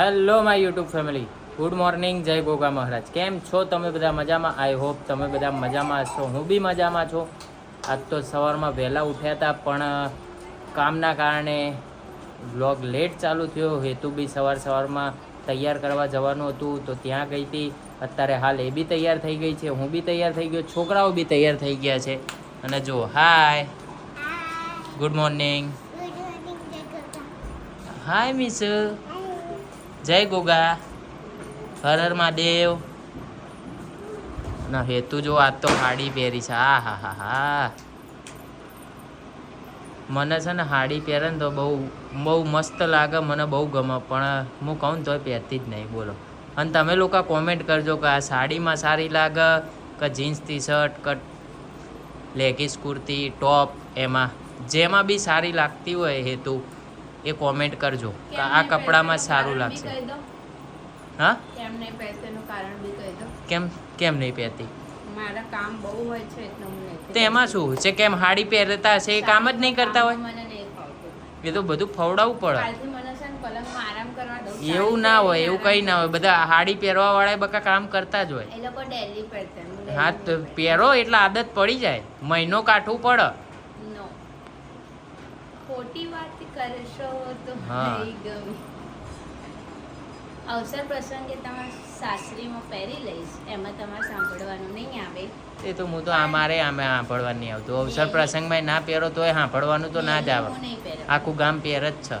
Hello my YouTube family good morning જય ગોગા મહારાજ કેમ છો તમે બધા મજામાં? આઈ હોપ તમે બધા મજામાં છો. હું બી મજામાં છું. આજ તો સવારમાં વહેલા ઉઠ્યા હતા પણ કામના કારણે વ્લોગ લેટ ચાલુ થયો. હેતુ બી સવાર સવારમાં તૈયાર કરવા જવાનું હતું તો ત્યાં ગઈ હતી. અત્યારે હાલ એ બી તૈયાર થઈ ગઈ છે. હું બી તૈયાર થઈ ગયો. છોકરાઓ બી તૈયાર થઈ ગયા છે. અને જો hi good morning hi miss જય ગોગા. હર હર મહાદેવ. ના, હેતુ જો આજ તો હાડી પહેરી છે. આ, હા હા હા. મને છે ને હાડી પહેરે ને તો બહુ બહુ મસ્ત લાગે, મને બહુ ગમે, પણ હું કહું તોય પહેરતી જ નહીં, બોલો. અને તમે લોકો કોમેન્ટ કરજો કે આ સાડીમાં સારી લાગે કે જીન્સ ટી શર્ટ કે લેગીસ કુર્તી ટોપ એમાં. જેમાં બી સારી લાગતી હોય, હેતુ. એ કોમેન્ટ કરજો કે આ કપડામાં સારું લાગશે. હા? કેમ નહીં પહેરતેનું કારણ બી કહી દો? કેમ કેમ નહીં પહેરતી? મારા કામ બહુ હોય છે એટલે હું નહીં તો એમાં શું છે કેમ હાડી પહેરતા હશે એ કામ જ નહીં કરતા હોય? મને નહીં ફાવતું. એ તો બધું ફવડાવવું પડે. કાલથી મને છે ને પલંગમાં આરામ કરવા દઉં એવું ના હોય એવું કંઈ ના હોય. બધા હાડી પહેરવા વાળા બકા કામ કરતા જ હોય. એ લોકો ડેલી પહેરતા હા તો પહેરો એટલે આદત પડી જાય. મહિનો કાઢવું પડે. ખોટી વાત કરશો તો. નહીં ગમે. અવસર પ્રસંગે તમારા સાસરીમાં પહેરી લઈશ એમાં તમારે સાંભળવાનું નહીં આવે. એ તો હું તો અમારે આમે સાંભળવા નહીં આવતું. અવસર પ્રસંગમાં ના પહેરો તોય સાંભળવાનું તો ના જ આવે. આખું ગામ પહેર જ છે.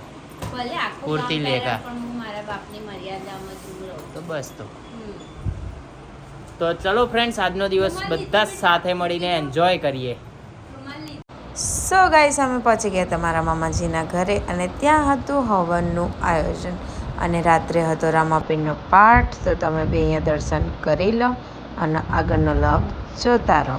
ભલે આખું કુર્તી ગામ લેગા. પણ હું મારા બાપની મર્યાદામાં જ રહું તો બસ તો. તો ચલો ફ્રેન્ડ્સ આજનો દિવસ બધા સાથે મળીને એન્જોય કરીએ? સો ગાઈસ અમે પહોંચી ગયા તમારા મામાજીના ઘરે અને ત્યાં હતું હવનનું આયોજન. અને રાત્રે હતો રામાપીરનો પાઠ, તો તમે બે અહીંયા દર્શન કરી લો અને આગળનો લાભ જોતા રહો.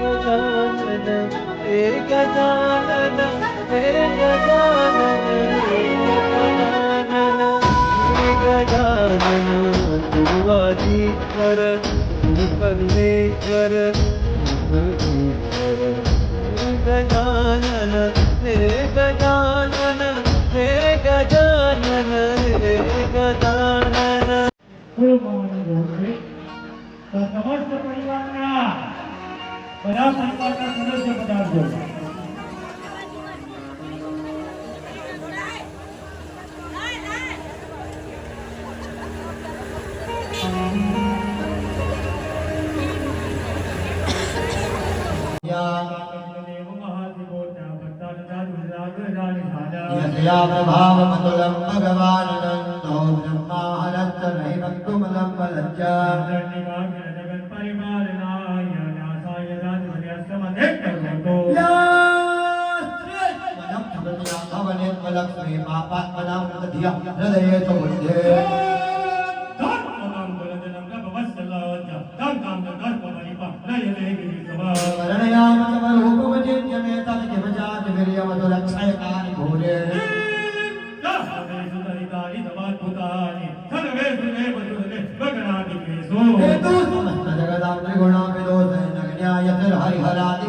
गजानन हे गजानन हे गजानन गजानन हे गजानन तुवाजी कर पन्ने गन गजानन બધા પરિવારના સદસ્ય પધારજો દેવ મહાદેવો ત્યાં ભક્તા તથા દિયા હૃદય તો મુજે ધર્મ કામ કરે જન કા ભગવાન સલ્લાહ જા ધર્મ કામ કર ધર્મ મારી પા રય લે ગિરિ સભા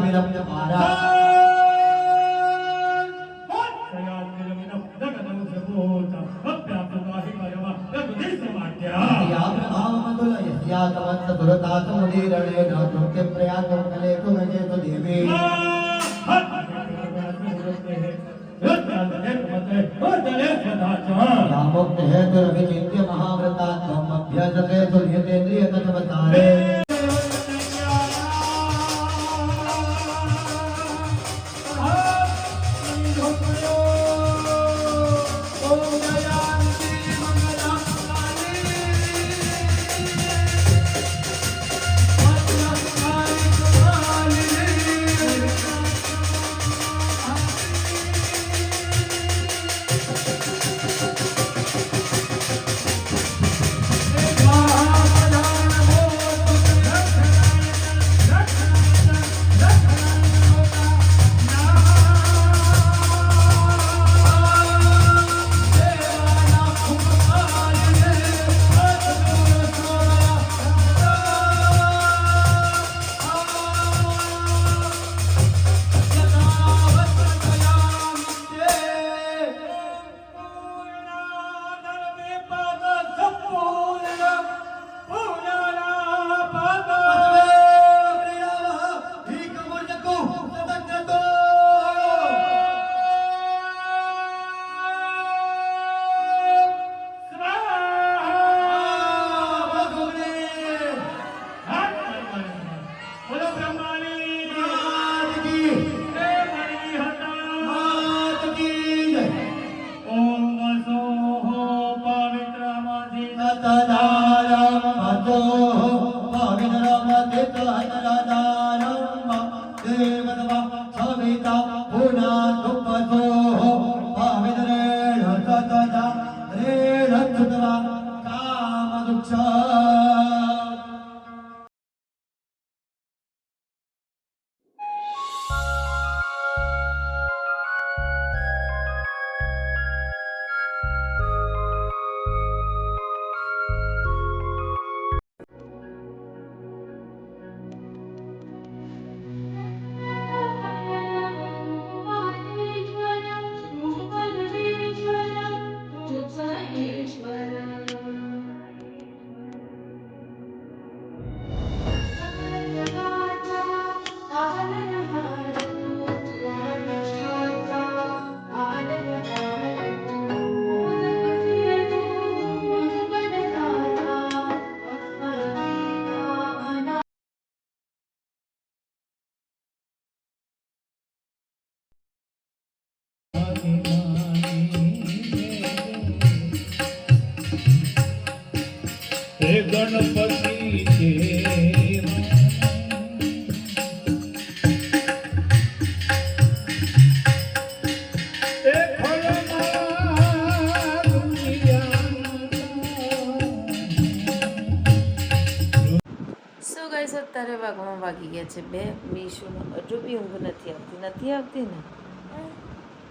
વિરપ્ત પારા રામોક્ત હેતુ રવિચિત્ય મહાવ્રતા હે ગણપતિ દુનિયા અત્યારે વાગવામાં વાગી ગયા છે બે. મીશોનો હજુ બી ઊંઘ નથી આવતી. નથી આવતી ને?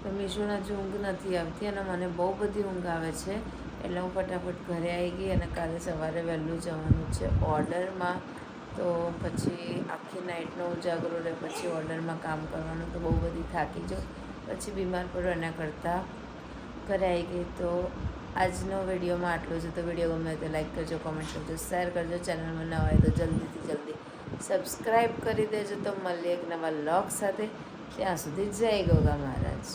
તો મીશોના હજુ ઊંઘ નથી આવતી અને મને બહુ બધી ઊંઘ આવે છે. એટલે હું ફટાફટ ઘરે આવી ગઈ અને કાલે સવારે વહેલું જવાનું છે ઓર્ડરમાં. તો પછી આખી નાઇટનો ઉજાગરો રહે, પછી ઓર્ડરમાં કામ કરવાનું, તો બહુ બધી થાકી જાઉં. પછી બીમાર પડો એના કરતાં ઘરે આવી ગઈ. તો આજનો વિડીયોમાં આટલું છે તો વીડિયો ગમે તો લાઈક કરજો કોમેન્ટ કરજો, શેર કરજો. ચેનલમાં નવા હોય તો જલ્દીથી જલ્દી સબસ્ક્રાઈબ કરી દેજો. તો મળીએ એક નવા લોગ સાથે. ત્યાં સુધી જય ગોગા મહારાજ.